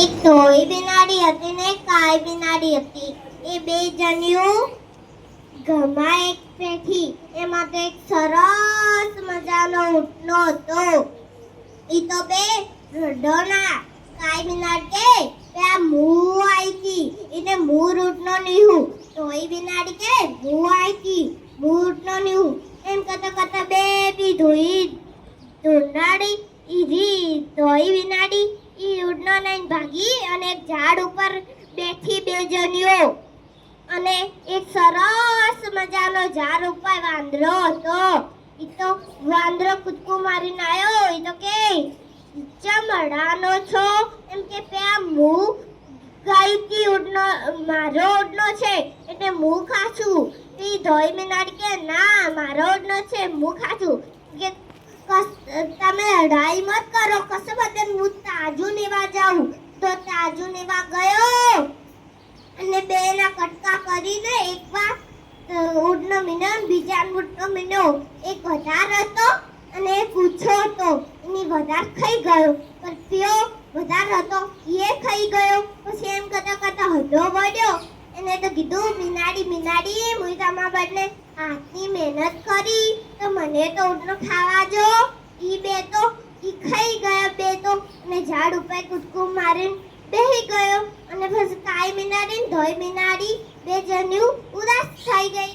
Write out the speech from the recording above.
એક ધોળી બિનાડી હતી ને એક કાળી બિનાડી હતી એ બે જણ્યું ઘરમાં એક પેઠી એમાં તો એક સરસ મજાનો ઊંટનો હતો ઈ તો બે રડોના કાળી બિનાડી કે બે આ મૂ આઈ હતી એટલે મૂ ઊંટનો નીહું ધોળી બિનાડી કે મૂ આઈ હતી મૂ ઊંટનો નીહું એમ કરતા કરતા બે બી ધોઈ ધોંડાડી ઈરી ધોઈ વિનાડી ઈ ઉડનો લઈને ભાગી અને એક ઝાડ ઉપર બેઠી બે જણીઓ અને એક સરસ મજાનો ઝાડ ઉપર વાંદરો હતો. ઈ તો વાંદરો કૂદકું મારીને આવ્યો ઈ તો કે ચમડાનો છો. એમ કે, પે મું હું ગઈ ઉડનો, મારો ઉડનો છે. એટલે હું ખાશું ઈ ધોઈ મિનાડ કે, ના, મારો ઉડનો છે. હું ખાશું કે તમે લડાઈ મત કરો. કશે તાજુ લેવા જાઉં તો તાજુ લેવા ગયો. અને બે ના કટકા કરીને એક વાર ઉડનો મીનો બીજા ઉડનો મીનો એક વધાર હતો અને એક ઓછો હતો એની વધાર ખાઈ ગયો. પણ પેલો વધાર હતો એ ખાઈ ગયો. પછી એમ કરતા કરતા હદો વળ્યો. એને તો કીધું, મીનાડી મીનાડી મુઈ તમારા બદલે હાથની મહેનત કરી, તો મને તો ઉડનો ખાવા જો ઈ બે તો ઈ ખાઈ ગયા બે તો ઝાડ ઉપર કૂદકું મારીને બેહી ગયો. અને પછી કાઈ મિનારીને ધોઈ મિનારી બે જન્યુ ઉદાસ થઈ ગઈ.